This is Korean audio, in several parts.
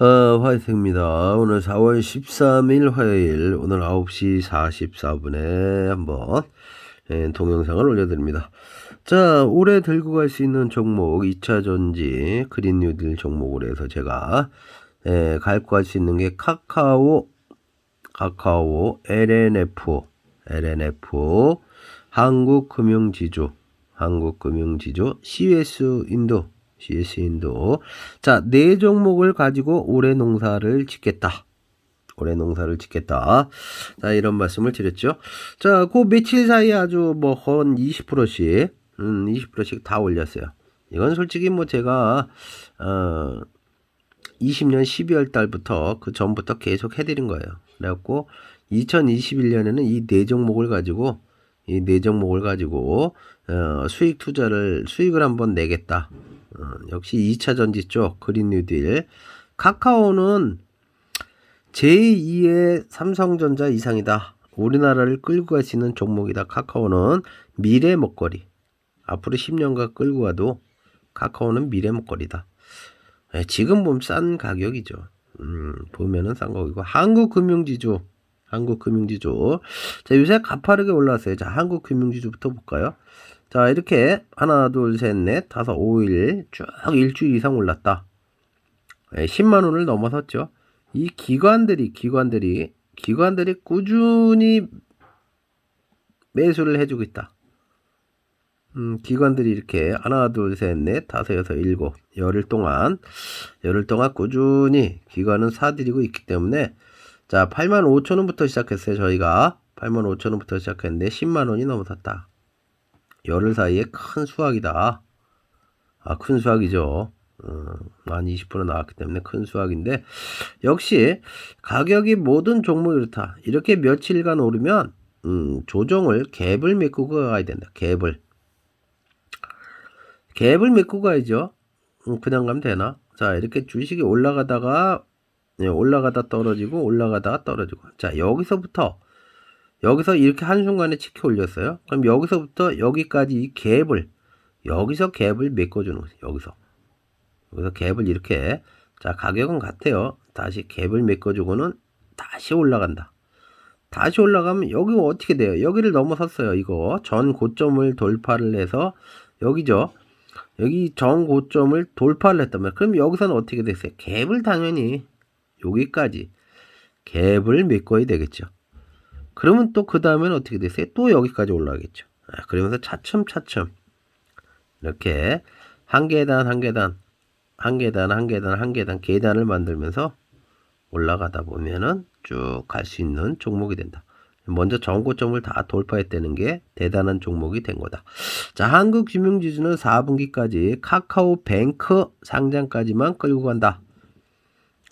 어, 화이팅입니다. 오늘 4월 13일 화요일, 오늘 9시 44분에 한번 예, 동영상을 올려드립니다. 자, 올해 들고 갈 수 있는 종목, 2차 전지, 그린 뉴딜 종목으로 해서 제가 예, 갈고 갈 수 있는 게 카카오, 카카오, LNF, LNF, 한국금융지주, 한국금융지주, CS 인도, CS 인도. 자, 네 종목을 가지고 올해 농사를 짓겠다. 올해 농사를 짓겠다. 자, 이런 말씀을 드렸죠. 자, 그 며칠 사이에 아주 뭐한 20%씩, 음, 20%씩 다 올렸어요. 이건 솔직히 뭐 제가, 어, 20년 12월 달부터 그 전부터 계속 해드린 거예요. 그래갖고 2021년에는 이 네 종목을 가지고 이 네 종목을 가지고 어, 수익 투자를 수익을 한번 내겠다. 어, 역시 2차 전지 쪽 그린 뉴딜 카카오는 제2의 삼성전자 이상이다. 우리나라를 끌고 갈 수 있는 종목이다. 카카오는 미래 먹거리. 앞으로 10년간 끌고 가도 카카오는 미래 먹거리다. 예, 지금 보면 싼 가격이죠. 음, 보면은 싼 가격이고 한국금융지주 한국금융지주 자 요새 가파르게 올라왔어요. 자 한국금융지주부터 볼까요? 자 이렇게 하나 둘 셋 넷 다섯 오일 쭉 일주일 이상 올랐다. 예, 10만 원을 넘어섰죠. 이 기관들이 기관들이 기관들이 꾸준히 매수를 해주고 있다. 음, 기관들이 이렇게 하나, 둘, 셋, 넷, 다섯, 여섯, 일곱, 열흘 동안 열흘 동안 꾸준히 기관은 사들이고 있기 때문에 자, 8만 5천 원부터 시작했어요. 저희가 8만 5천 원부터 시작했는데 10만 원이 넘어섰다. 열흘 사이에 큰 수확이다. 아, 큰 수확이죠. 어, 한20% 나왔기 때문에 큰 수확인데 역시 가격이 모든 종목이 그렇다. 이렇게 며칠간 오르면 음, 조정을 갭을 메꾸고 가야 된다. 갭을. 갭을 메꾸고 가야죠. 음, 그냥 가면 되나? 자, 이렇게 주식이 올라가다가 네, 올라가다 떨어지고 올라가다가 떨어지고. 자, 여기서부터 여기서 이렇게 한순간에 치켜 올렸어요. 그럼 여기서부터 여기까지 이 갭을 여기서 갭을 메꿔주는 거죠. 여기서. 여기서 갭을 이렇게 자, 가격은 같아요. 다시 갭을 메꿔주고는 다시 올라간다. 다시 올라가면 여기 어떻게 돼요? 여기를 넘어섰어요. 이거 전 고점을 돌파를 해서 여기죠. 여기 전 고점을 돌파를 했다면 그럼 여기서는 어떻게 됐어요? 갭을 당연히 여기까지 갭을 메꿔야 되겠죠. 그러면 또 그 다음에는 어떻게 됐어요? 또 여기까지 올라가겠죠. 아, 그러면서 차츰차츰 이렇게 한 계단 한 계단 한 계단 한 계단 한 계단 계단을 만들면서 올라가다 보면은 쭉 갈 수 있는 종목이 된다. 먼저 전고점을 다 돌파했다는 게 대단한 종목이 된 거다. 자, 한국금융지주는 4분기까지 카카오뱅크 상장까지만 끌고 간다.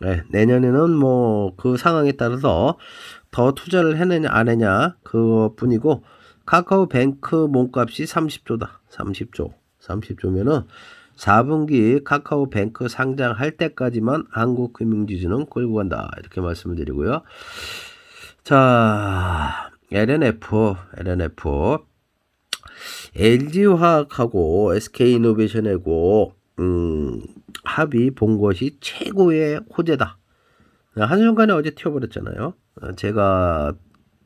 네, 내년에는 뭐 그 상황에 따라서 더 투자를 해내냐 안 해냐 그것뿐이고 카카오 뱅크 몸값이 30조다. 30조. 30조면은 4분기 카카오 뱅크 상장할 때까지만 한국금융지주는 끌고 간다. 이렇게 말씀을 드리고요. 자, LNF, LNF. LG화학하고 SK이노베이션하고 음, 합의 본 것이 최고의 호재다. 한순간에 어제 튀어버렸잖아요. 어, 제가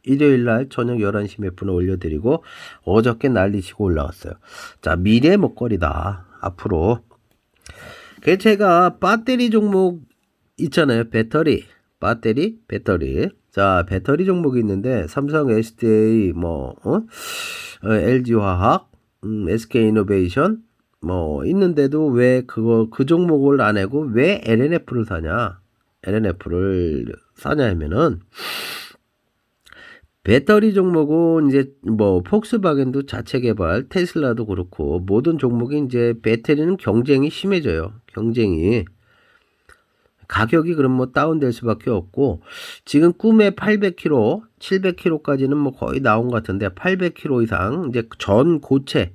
일요일 날 저녁 11시 몇 분에 올려드리고 어저께 난리치고 올라왔어요. 자, 미래 먹거리다. 앞으로. 그 제가 배터리 종목 있잖아요. 배터리. 배터리, 배터리. 자, 배터리 종목이 있는데 삼성 SDA 뭐 어? 어, LG화학, 음, SK이노베이션 뭐 있는데도 왜 그거 그 종목을 안 하고 왜 LNF를 사냐? LNF를 사냐 하면은 배터리 종목은 이제 뭐 폭스바겐도 자체 개발, 테슬라도 그렇고 모든 종목이 이제 배터리는 경쟁이 심해져요. 경쟁이 가격이 그럼 뭐 다운될 수밖에 없고 지금 꿈에 800km, 700km까지는 뭐 거의 나온 것 같은데 800km 이상 이제 전 고체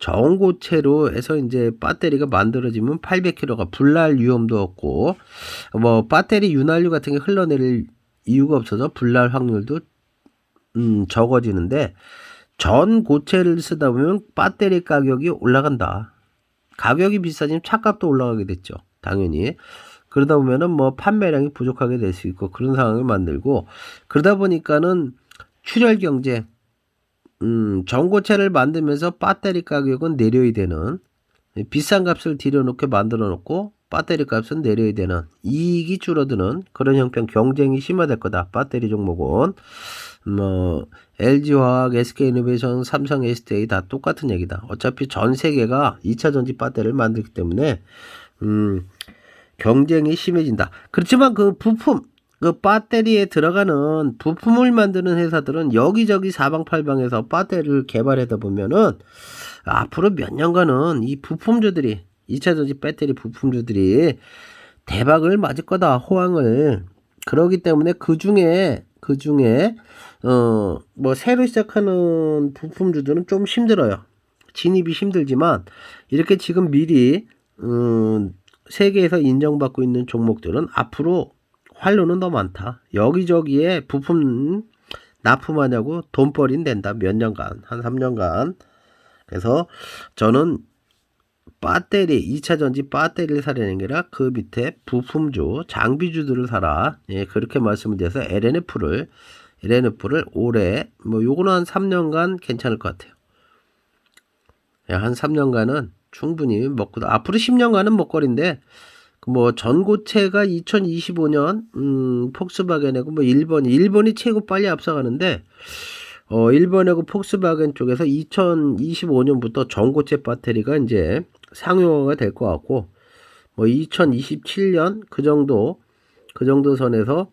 전고체로 해서 이제 배터리가 만들어지면 800km가 불날 위험도 없고 뭐 배터리 윤활유 같은 게 흘러내릴 이유가 없어서 불날 확률도 음 적어지는데 전 고체를 쓰다 보면 배터리 가격이 올라간다. 가격이 비싸지면 차값도 올라가게 됐죠. 당연히. 그러다 보면은 뭐 판매량이 부족하게 될 수 있고 그런 상황을 만들고 그러다 보니까는 출혈 경제 음, 전고체를 만들면서 배터리 가격은 내려야 되는 비싼 값을 들여놓게 만들어 놓고 배터리 값은 내려야 되는 이익이 줄어드는 그런 형편 경쟁이 심화될 거다. 배터리 종목은 뭐 LG화학, SK이노베이션, 삼성 SDA 다 똑같은 얘기다. 어차피 전 세계가 2차 전지 배터리를 만들기 때문에 음, 경쟁이 심해진다. 그렇지만 그 부품 그 배터리에 들어가는 부품을 만드는 회사들은 여기저기 사방팔방에서 배터리를 개발하다 보면은 앞으로 몇 년간은 이 부품주들이 2차 전지 배터리 부품주들이 대박을 맞을 거다 호황을. 그러기 때문에 그 중에 그 중에 어 뭐 새로 시작하는 부품주들은 좀 힘들어요. 진입이 힘들지만 이렇게 지금 미리 음 세계에서 인정받고 있는 종목들은 앞으로 활로는 더 많다. 여기저기에 부품 납품하냐고 돈벌이는 된다. 몇 년간? 한 3년간. 그래서 저는 배터리 2차 전지 배터리를 사려는 게 아니라 그 밑에 부품주 장비주들을 사라. 예 그렇게 말씀을 드려서 LNF를 LNF를 올해 뭐 요거는 한 3년간 괜찮을 것 같아요. 예, 한 3년간은 충분히 먹고 앞으로 10년간은 먹거리인데 그 뭐 전고체가 2025년 음 폭스바겐하고 뭐 일본 일본이 최고 빨리 앞서가는데 어 일본하고 폭스바겐 쪽에서 2025년부터 전고체 배터리가 이제 상용화가 될 것 같고 뭐 2027년 그 정도 그 정도 선에서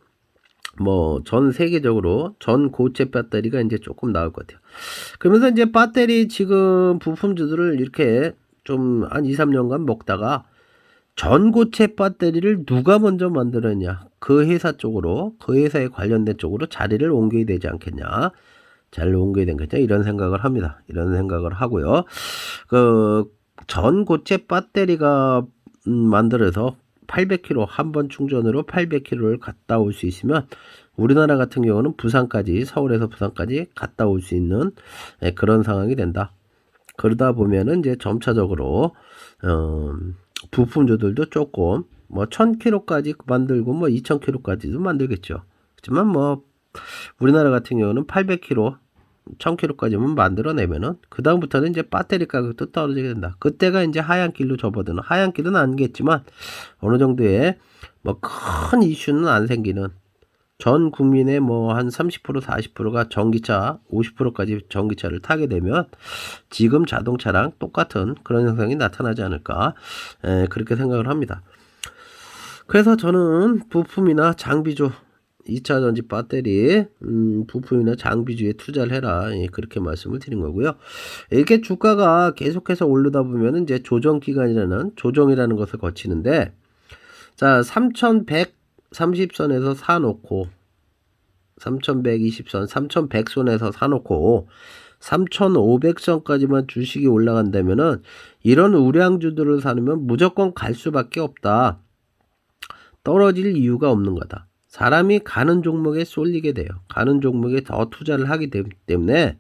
뭐 전 세계적으로 전 고체 배터리가 이제 조금 나올 것 같아요. 그러면서 이제 배터리 지금 부품주들을 이렇게 좀 한 2, 3년간 먹다가 전고체 배터리를 누가 먼저 만들었냐? 그 회사 쪽으로 그 회사에 관련된 쪽으로 자리를 옮겨야 되지 않겠냐? 자리를 옮겨야 되겠냐? 이런 생각을 합니다. 이런 생각을 하고요. 그 전고체 배터리가 음, 만들어서 800km 한 번 충전으로 800km를 갔다 올 수 있으면 우리나라 같은 경우는 부산까지 서울에서 부산까지 갔다 올 수 있는 예, 그런 상황이 된다. 그러다 보면은 이제 점차적으로 어, 부품주들도 조금 뭐 1000kg까지 만들고 뭐 2000kg까지도 만들겠죠. 하지만 뭐 우리나라 같은 경우는 800kg, 1000kg까지만 만들어내면은 그 다음부터는 이제 배터리 가격도 떨어지게 된다. 그때가 이제 하얀 길로 접어드는 하얀 길은 아니겠지만 어느 정도의 뭐 큰 이슈는 안 생기는 전 국민의 뭐 한 30% 40%가 전기차 50%까지 전기차를 타게 되면 지금 자동차랑 똑같은 그런 현상이 나타나지 않을까 에, 그렇게 생각을 합니다. 그래서 저는 부품이나 장비주 2차 전지 배터리 음, 부품이나 장비주에 투자를 해라 예, 그렇게 말씀을 드린 거고요. 이렇게 주가가 계속해서 오르다 보면 이제 조정 기간이라는 조정이라는 것을 거치는데 자 3,130선에서 사놓고 3,120선, 3,100선에서 사놓고 3,500선까지만 주식이 올라간다면은 이런 우량주들을 사놓으면 무조건 갈 수밖에 없다. 떨어질 이유가 없는 거다. 사람이 가는 종목에 쏠리게 돼요. 가는 종목에 더 투자를 하기 때문에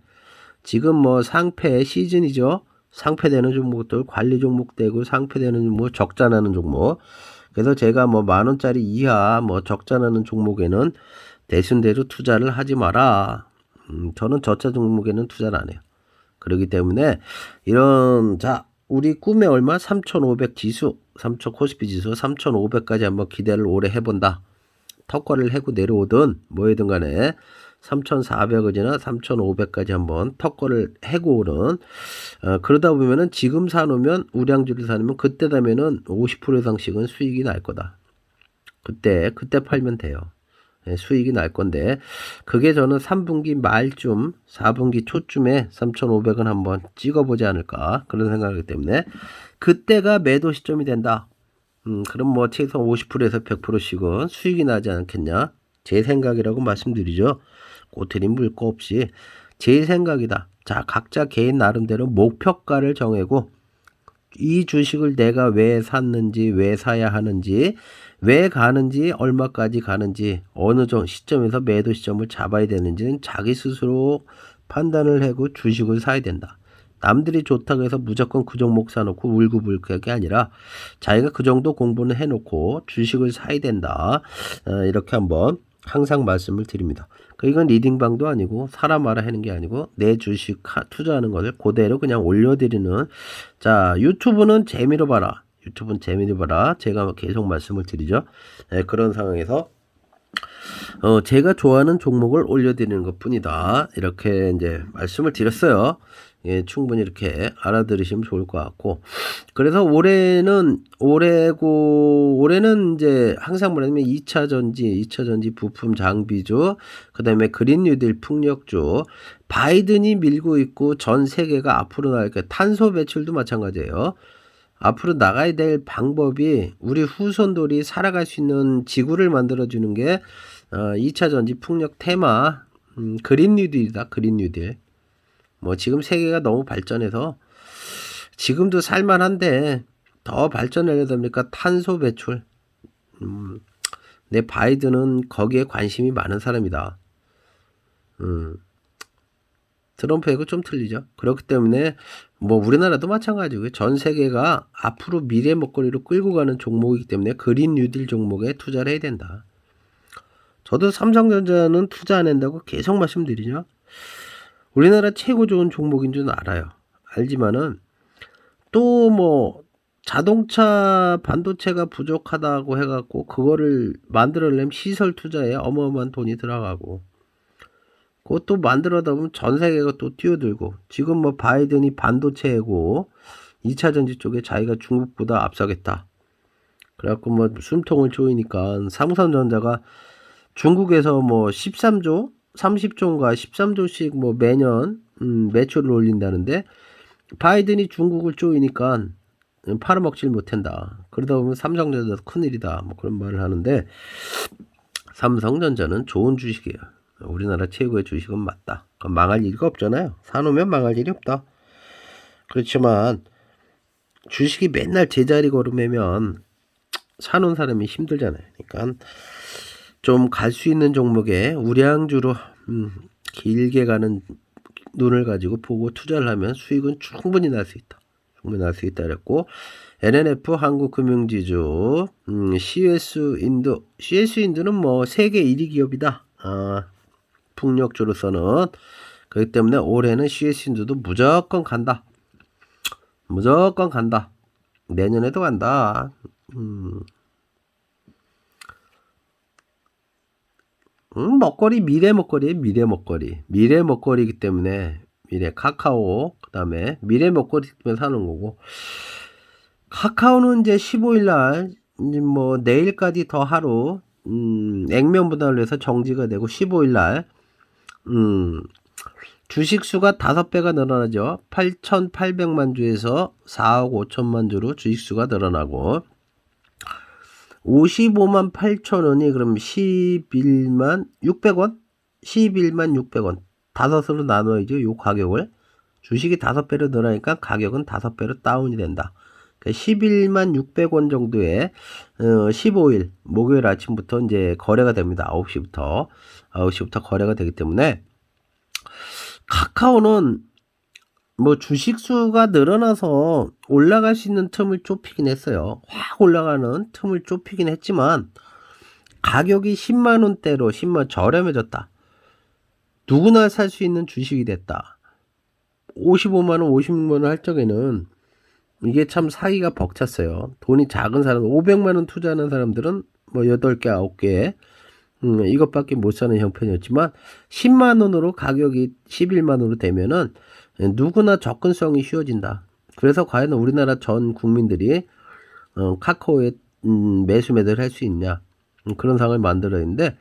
지금 뭐 상패 시즌이죠. 상패되는 종목들 관리 종목 되고 상패되는 뭐 적자 나는 종목. 그래서 제가 뭐 만 원짜리 이하 뭐 적자 나는 종목에는 대순대로 투자를 하지 마라. 음, 저는 저차 종목에는 투자를 안 해요. 그렇기 때문에 이런 자 우리 꿈의 얼마 3,500 지수, 3,000 코스피 지수 3,500까지 한번 기대를 오래 해본다. 턱걸이를 해고 내려오든 뭐이든 간에 3,400원이나 3,500까지 한번 턱걸을 해고 오는 어, 그러다 보면은 지금 사놓으면 우량주를 사놓으면 그때 되면은 50% 이상씩은 수익이 날 거다. 그때 그때 팔면 돼요. 예, 수익이 날 건데 그게 저는 3분기 말쯤 4분기 초쯤에 3,500원 한번 찍어보지 않을까 그런 생각이기 때문에 그때가 매도 시점이 된다. 음, 그럼 뭐 최소 50%에서 100%씩은 수익이 나지 않겠냐? 제 생각이라고 말씀드리죠. 꼬투리 물거 없이 제 생각이다. 자, 각자 개인 나름대로 목표가를 정하고 이 주식을 내가 왜 샀는지, 왜 사야 하는지, 왜 가는지, 얼마까지 가는지, 어느 정도 시점에서 매도 시점을 잡아야 되는지는 자기 스스로 판단을 하고 주식을 사야 된다. 남들이 좋다고 해서 무조건 그 종목 사놓고 울고불고하게 아니라 자기가 그 정도 공부는 해놓고 주식을 사야 된다. 어, 이렇게 한번 항상 말씀을 드립니다. 그 이건 리딩방도 아니고 사람 알아 하는 게 아니고 내 주식 하- 투자하는 것을 그대로 그냥 올려드리는 자 유튜브는 재미로 봐라. 유튜브는 재미로 봐라. 제가 계속 말씀을 드리죠. 네, 그런 상황에서 어, 제가 좋아하는 종목을 올려드리는 것 뿐이다. 이렇게 이제 말씀을 드렸어요. 예, 충분히 이렇게 알아들으시면 좋을 것 같고. 그래서 올해는, 올해고, 올해는 이제 항상 말하면 2차 전지, 2차 전지 부품 장비주, 그 다음에 그린 뉴딜 풍력주, 바이든이 밀고 있고 전 세계가 앞으로 나갈 게 탄소 배출도 마찬가지예요. 앞으로 나가야 될 방법이 우리 후손들이 살아갈 수 있는 지구를 만들어 주는 게 어, 2차 전지 풍력 테마 음, 그린 뉴딜이다 그린 뉴딜 뭐 지금 세계가 너무 발전해서 지금도 살만한데 더 발전하려다 보니까 탄소 배출 음, 내 바이든은 거기에 관심이 많은 사람이다 음, 트럼프하고 좀 틀리죠 그렇기 때문에 뭐 우리나라도 마찬가지고요. 전 세계가 앞으로 미래 먹거리로 끌고 가는 종목이기 때문에 그린 뉴딜 종목에 투자를 해야 된다. 저도 삼성전자는 투자 안 한다고 계속 말씀드리죠. 우리나라 최고 좋은 종목인 줄 알아요. 알지만은 또 뭐 자동차 반도체가 부족하다고 해갖고 그거를 만들어내면 시설 투자에 어마어마한 돈이 들어가고 그것도 만들어다 보면 전 세계가 또 뛰어들고 지금 뭐 바이든이 반도체고 2차 전지 쪽에 자기가 중국보다 앞서겠다. 그래갖고 뭐 숨통을 조이니까 삼성전자가 중국에서 뭐 13조, 30조인가 13조씩 뭐 매년 음, 매출을 올린다는데 바이든이 중국을 조이니까 팔아먹질 못한다. 그러다 보면 삼성전자도 큰일이다. 뭐 그런 말을 하는데 삼성전자는 좋은 주식이에요. 우리나라 최고의 주식은 맞다. 그럼 망할 일이 없잖아요. 사놓으면 망할 일이 없다. 그렇지만 주식이 맨날 제자리 걸음매면 사놓은 사람이 힘들잖아요. 그러니까 좀 갈 수 있는 종목에 우량주로 음, 길게 가는 눈을 가지고 보고 투자를 하면 수익은 충분히 날 수 있다. 충분히 날 수 있다 그랬고 NNF 한국금융지주 음, CS 인도 CS 인도는 뭐 세계 1위 기업이다. 아, 풍력주로서는 그렇기 때문에 올해는 CS 인도도 무조건 간다. 무조건 간다. 내년에도 간다. 음. 음, 먹거리 미래 먹거리 미래 먹거리. 미래 먹거리이기 때문에 미래 카카오 그다음에 미래 먹거리 때문에 사는 거고. 카카오는 이제 15일 날 이제 뭐 내일까지 더 하루 음, 액면 분할을 해서 정지가 되고 15일 날 음, 주식 수가 5배가 늘어나죠. 8,800만 주에서 4억 5천만 주로 주식 수가 늘어나고 55만 8천 원이 그럼 11만 600원? 11만 600원. 다섯으로 나눠야죠. 요 가격을. 주식이 다섯 배로 늘어나니까 가격은 다섯 배로 다운이 된다. 그러니까 11만 600원 정도에 어, 15일 목요일 아침부터 이제 거래가 됩니다. 9시부터 9시부터 거래가 되기 때문에 카카오는 뭐 주식 수가 늘어나서 올라갈 수 있는 틈을 좁히긴 했어요. 확 올라가는 틈을 좁히긴 했지만 가격이 10만 원대로 10만 저렴해졌다. 누구나 살 수 있는 주식이 됐다. 55만 원, 56만 원 할 적에는 이게 참 사기가 벅찼어요. 돈이 작은 사람, 500만 원 투자하는 사람들은 뭐 8개, 9개, 음, 이것밖에 못 사는 형편이었지만 10만 원으로 가격이 11만 원으로 되면은 누구나 접근성이 쉬워진다. 그래서 과연 우리나라 전 국민들이 어, 카카오에 음, 매수 매도를 할 수 있냐 음, 그런 상황을 만들어야 되는데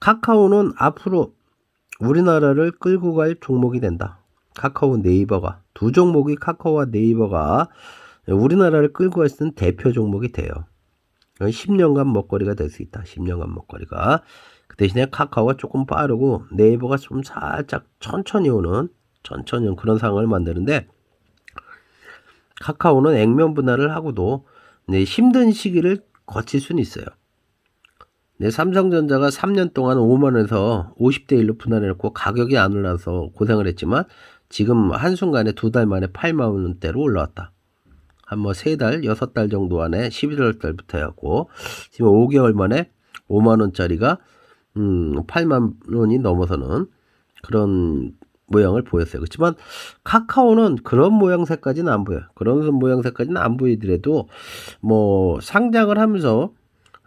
카카오는 앞으로 우리나라를 끌고 갈 종목이 된다. 카카오 네이버가 두 종목이 카카오와 네이버가 우리나라를 끌고 갈 수 있는 대표 종목이 돼요. 10년간 먹거리가 될 수 있다. 10년간 먹거리가. 그 대신에 카카오가 조금 빠르고 네이버가 좀 살짝 천천히 오는 천천히 그런 상황을 만드는데 카카오는 액면 분할을 하고도 네, 힘든 시기를 거칠 수는 있어요. 네, 삼성전자가 3년 동안 5만 원에서 50대 1로 분할해놓고 가격이 안 올라서 고생을 했지만 지금 한순간에 두 달 만에 8만 원대로 올라왔다. 한 뭐 세 달, 여섯 달 정도 안에 11월 달부터 해갖고 지금 5개월 만에 5만 원짜리가 음 8만 원이 넘어서는 그런 모양을 보였어요. 그렇지만 카카오는 그런 모양새까지는 안 보여요. 그런 모양새까지는 안 보이더라도 뭐 상장을 하면서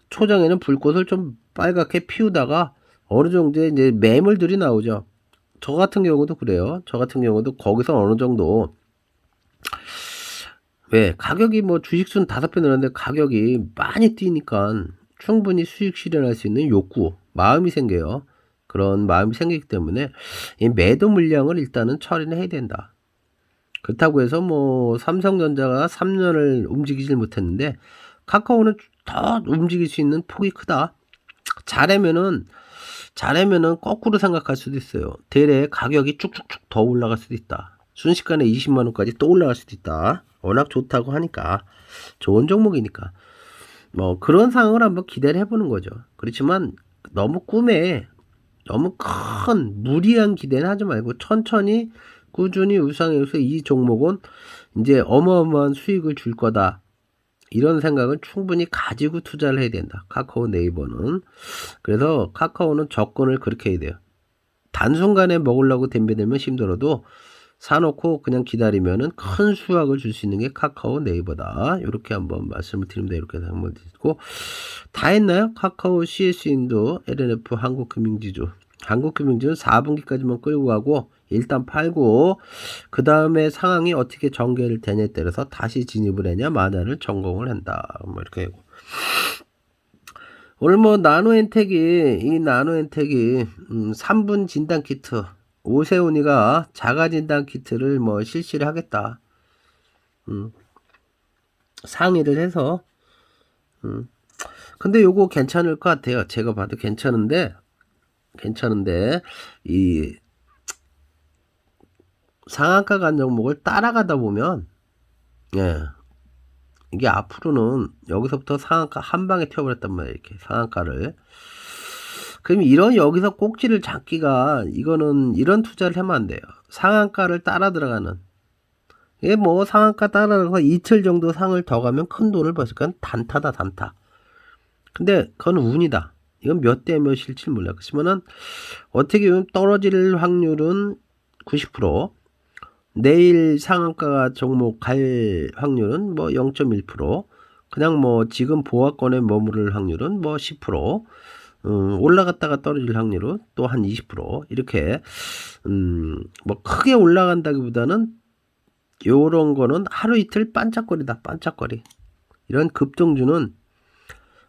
초장에는 불꽃을 좀 빨갛게 피우다가 어느 정도의 이제 매물들이 나오죠. 저 같은 경우도 그래요. 저 같은 경우도 거기서 어느 정도 왜 가격이 뭐 주식수는 다섯 배 늘었는데 가격이 많이 뛰니까 충분히 수익 실현할 수 있는 욕구, 마음이 생겨요. 그런 마음이 생기기 때문에 이 매도 물량을 일단은 처리는 해야 된다. 그렇다고 해서 뭐 삼성전자가 3년을 움직이질 못했는데 카카오는 더 움직일 수 있는 폭이 크다. 잘하면은 잘하면은 거꾸로 생각할 수도 있어요. 대래 가격이 쭉쭉쭉 더 올라갈 수도 있다. 순식간에 20만 원까지 또 올라갈 수도 있다. 워낙 좋다고 하니까 좋은 종목이니까 뭐 그런 상황을 한번 기대를 해보는 거죠. 그렇지만 너무 꿈에 너무 큰 무리한 기대는 하지 말고 천천히 꾸준히 우상해서 이 종목은 이제 어마어마한 수익을 줄 거다. 이런 생각은 충분히 가지고 투자를 해야 된다. 카카오 네이버는. 그래서 카카오는 접근을 그렇게 해야 돼요. 단순간에 먹으려고 덤벼들면 힘들어도 사놓고 그냥 기다리면은 큰 수확을 줄 수 있는 게 카카오 네이버다. 이렇게 한번 말씀을 드립니다. 이렇게 한번 드리고 다 했나요? 카카오 CS인도 LNF 한국금융지주. 한국금융지주는 4분기까지만 끌고 가고 일단 팔고 그 다음에 상황이 어떻게 전개를 되냐에 따라서 다시 진입을 하냐 마냐를 전공을 한다. 뭐 이렇게 하고. 오늘 뭐 나노엔텍이 이 나노엔텍이 음 3분 진단 키트 오세훈이가 자가 진단 키트를 뭐 실시를 하겠다. 음. 상의를 해서. 음. 근데 요거 괜찮을 것 같아요. 제가 봐도 괜찮은데 괜찮은데 이 상한가 간 종목을 따라가다 보면 예. 이게 앞으로는 여기서부터 상한가 한 방에 튀어버렸단 말이에요 이렇게 상한가를 그럼 이런 여기서 꼭지를 잡기가 이거는 이런 투자를 하면 안 돼요. 상한가를 따라 들어가는. 이게 뭐 상한가 따라 들어가서 이틀 정도 상을 더 가면 큰 돈을 벌으니까 단타다 단타. 근데 그건 운이다. 이건 몇 대 몇일지 몰라 그렇지만은 어떻게 보면 떨어질 확률은 90% 내일 상한가 종목 갈 확률은 뭐 0.1%, 그냥 뭐 지금 보합권에 머무를 확률은 뭐 10%, 음, 올라갔다가 떨어질 확률은 또 한 20% 이렇게 음, 뭐 크게 올라간다기보다는 요런 거는 하루 이틀 반짝거리다 반짝거리 이런 급등주는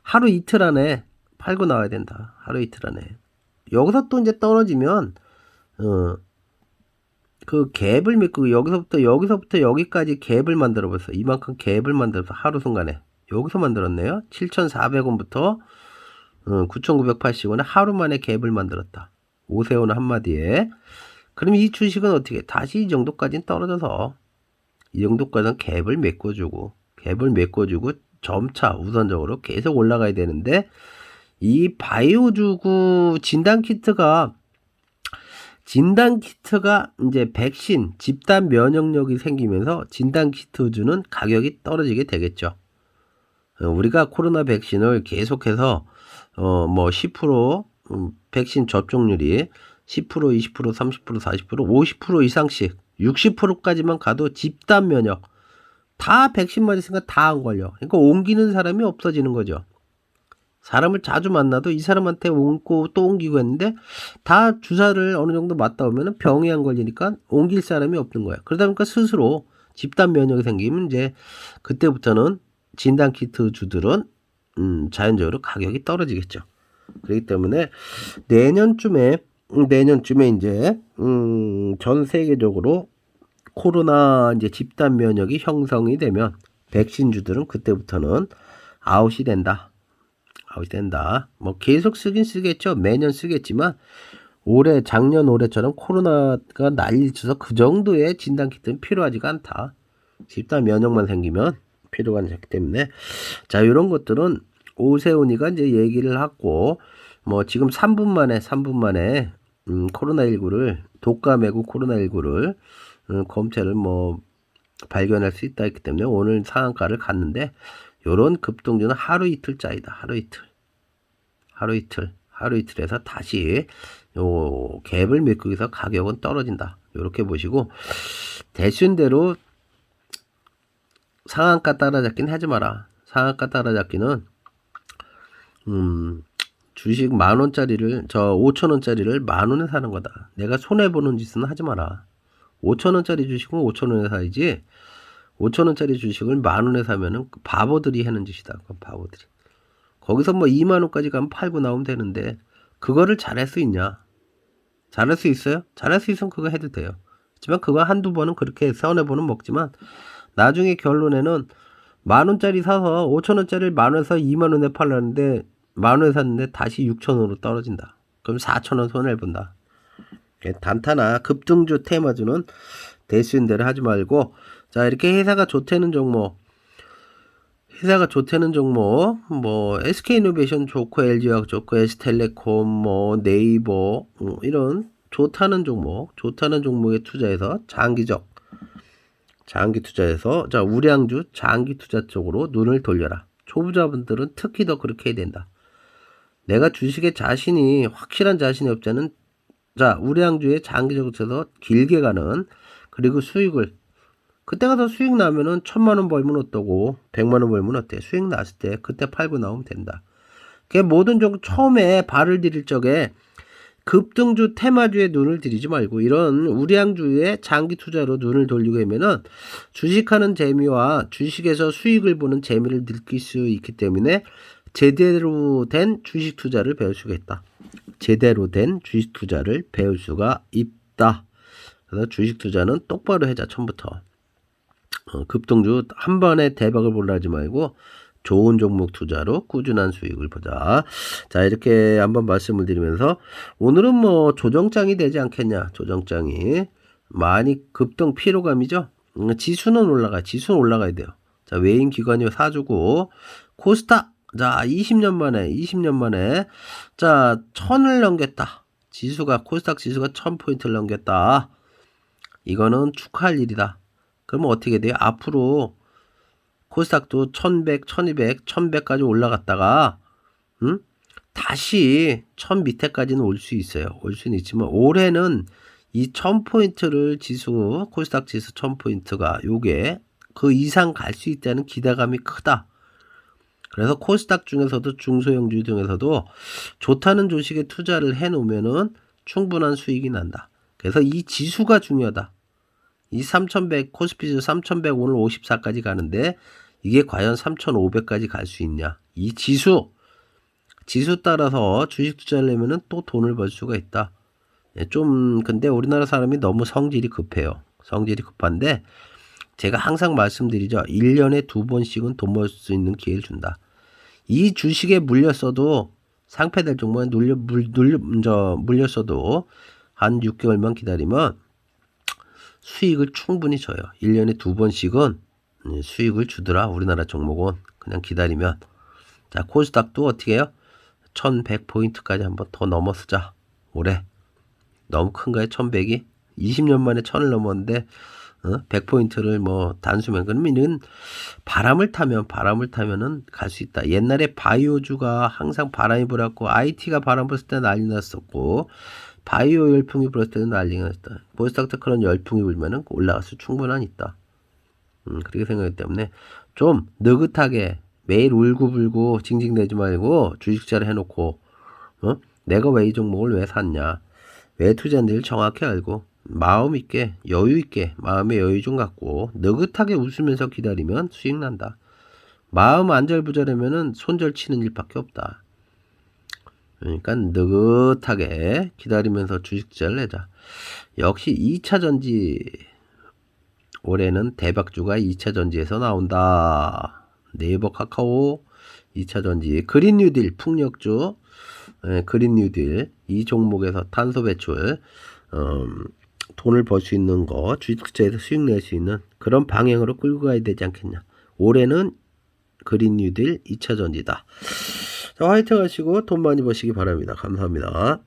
하루 이틀 안에 팔고 나와야 된다 하루 이틀 안에 여기서 또 이제 떨어지면 어, 그 갭을 믿고 여기서부터 여기서부터 여기까지 갭을 만들어 봤어. 이만큼 갭을 만들어서 하루 순간에 여기서 만들었네요. 7,400원부터 어, 9,980원에 하루 만에 갭을 만들었다. 오세훈 한마디에. 그럼 이 주식은 어떻게 다시 이 정도까지는 떨어져서 이 정도까지는 갭을 메꿔주고 갭을 메꿔주고 점차 우선적으로 계속 올라가야 되는데 이 바이오주구 진단 키트가 진단 키트가 이제 백신 집단 면역력이 생기면서 진단 키트 주는 가격이 떨어지게 되겠죠. 어, 우리가 코로나 백신을 계속해서 어 뭐 10% 음, 백신 접종률이 10%, 20%, 30%, 40%, 50% 이상씩 60%까지만 가도 집단 면역 다 백신 맞았으니까 다 안 걸려. 그러니까 옮기는 사람이 없어지는 거죠. 사람을 자주 만나도 이 사람한테 옮고 또 옮기고 했는데 다 주사를 어느 정도 맞다 오면 병이 안 걸리니까 옮길 사람이 없는 거야. 그러다 보니까 스스로 집단 면역이 생기면 이제 그때부터는 진단 키트 주들은 음, 자연적으로 가격이 떨어지겠죠. 그렇기 때문에 내년쯤에 음, 내년쯤에 이제 음, 전 세계적으로 코로나 이제 집단 면역이 형성이 되면 백신주들은 그때부터는 아웃이 된다. 아웃이 된다. 뭐 계속 쓰긴 쓰겠죠. 매년 쓰겠지만 올해 작년 올해처럼 코로나가 난리 쳐서 그 정도의 진단 키트는 필요하지가 않다. 집단 면역만 생기면 필요가 않기 때문에 자 이런 것들은 오세훈이가 이제 얘기를 하고 뭐 지금 3분 만에 3분 만에 음, 코로나19를 독감이고 코로나19를 음, 검체를 뭐 발견할 수 있다 했기 때문에 오늘 상한가를 갔는데 요런 급등주는 하루 이틀짜리다. 하루 이틀. 하루 이틀. 하루 이틀에서 다시 요 갭을 메꾸기서 가격은 떨어진다. 요렇게 보시고 대순대로 상한가 따라잡기는 하지 마라. 상한가 따라잡기는 음 주식 만 원짜리를 저 오천 원짜리를 만 원에 사는 거다. 내가 손해 보는 짓은 하지 마라. 오천 원짜리 주식은 오천 원에 사야지. 오천 원짜리 주식을 만 원에 사면은 그 바보들이 하는 짓이다. 그 바보들이. 거기서 뭐 2만 원까지 가면 팔고 나오면 되는데 그거를 잘할 수 있냐? 잘할 수 있어요? 잘할 수 있으면 그거 해도 돼요. 하지만 그거 한두 번은 그렇게 손해보는 먹지만 나중에 결론에는 만 원짜리 사서 5천 원짜리를 만 원에서 2만 원에 팔라는데 만 원에 샀는데 다시 6천 원으로 떨어진다. 그럼 4천 원 손해를 본다. 단타나 급등주 테마주는 대수인 대로 하지 말고 자 이렇게 회사가 좋다는 종목 회사가 좋다는 종목 뭐 SK이노베이션 좋고 LG화학 좋고 S텔레콤 뭐 네이버 음, 이런 좋다는 종목 좋다는 종목에 투자해서 장기적 장기 투자해서 자 우량주 장기 투자 쪽으로 눈을 돌려라 초보자분들은 특히 더 그렇게 해야 된다 내가 주식에 자신이 확실한 자신이 없자는 자 우량주에 장기적으로 쳐서 길게 가는 그리고 수익을 그때 가서 수익 나면은 천만 원 벌면 어떠고 백만 원 벌면 어때? 수익 났을 때 그때 팔고 나오면 된다. 그 모든 종 처음에 발을 들일 적에 급등주 테마주에 눈을 들이지 말고 이런 우량주에 장기 투자로 눈을 돌리고 하면은 주식하는 재미와 주식에서 수익을 보는 재미를 느낄 수 있기 때문에 제대로 된 주식 투자를 배울 수가 있다. 제대로 된 주식 투자를 배울 수가 있다. 그래서 주식 투자는 똑바로 해자 처음부터. 어, 급등주 한 번에 대박을 보려 하지 말고 좋은 종목 투자로 꾸준한 수익을 보자. 자, 이렇게 한번 말씀을 드리면서 오늘은 뭐 조정장이 되지 않겠냐. 조정장이 많이 급등 피로감이죠. 음, 지수는 올라가. 지수는 올라가야 돼요. 자, 외인 기관이 사주고 코스타 자, 20년 만에 20년 만에 자, 천을 넘겼다. 지수가 코스닥 지수가 1000포인트를 넘겼다. 이거는 축하할 일이다. 그러면 어떻게 돼요? 앞으로 코스닥도 1100, 1200, 1100까지 올라갔다가 음? 다시 1000 밑에까지는 올 수 있어요. 올 수는 있지만 올해는 이 1000포인트를 지수 코스닥 지수 1000포인트가 요게 그 이상 갈 수 있다는 기대감이 크다. 그래서 코스닥 중에서도 중소형주 중에서도 좋다는 주식에 투자를 해 놓으면은 충분한 수익이 난다. 그래서 이 지수가 중요하다. 이 3100, 코스피지 3100 오늘 54까지 가는데 이게 과연 3500까지 갈 수 있냐. 이 지수, 지수 따라서 주식 투자를 하면은 또 돈을 벌 수가 있다. 예, 좀, 근데 우리나라 사람이 너무 성질이 급해요. 성질이 급한데 제가 항상 말씀드리죠. 1년에 두 번씩은 돈 벌 수 있는 기회를 준다. 이 주식에 물렸어도 상패될 종목에 눌려, 물, 눌려, 저, 물렸어도 한 6개월만 기다리면 수익을 충분히 줘요. 1년에 두 번씩은 수익을 주더라. 우리나라 종목은 그냥 기다리면. 자, 코스닥도 어떻게 해요? 1100포인트까지 한번 더 넘어서자. 올해. 너무 큰가요? 1100이? 20년 만에 1000을 넘었는데 어? 100포인트를 뭐 단수면 그러면 이는 바람을 타면 바람을 타면은 갈 수 있다. 옛날에 바이오주가 항상 바람이 불었고 IT가 바람 불었을 때 난리 났었고 바이오 열풍이 불었을 때는 난리가 났다. 보스닥터 그런 열풍이 불면은 올라갈 수 충분한 있다. 음, 그렇게 생각하기 때문에 좀 느긋하게 매일 울고불고 징징대지 말고 주식자를 해놓고 어? 내가 왜 이 종목을 왜 샀냐 왜 투자인지를 정확히 알고 마음 있게 여유 있게 마음의 여유 좀 갖고 느긋하게 웃으면서 기다리면 수익 난다. 마음 안절부절하면은 손절 치는 일밖에 없다. 그러니까 느긋하게 기다리면서 주식 투자를 내자. 역시 2차 전지 올해는 대박주가 2차 전지에서 나온다. 네이버 카카오 2차 전지 그린 뉴딜 풍력주 예, 그린 뉴딜 이 종목에서 탄소 배출 음, 돈을 벌 수 있는 거 주식투자에서 수익 낼 수 있는 그런 방향으로 끌고 가야 되지 않겠냐. 올해는 그린 뉴딜 2차 전지다. 자, 화이팅 하시고 돈 많이 버시기 바랍니다. 감사합니다.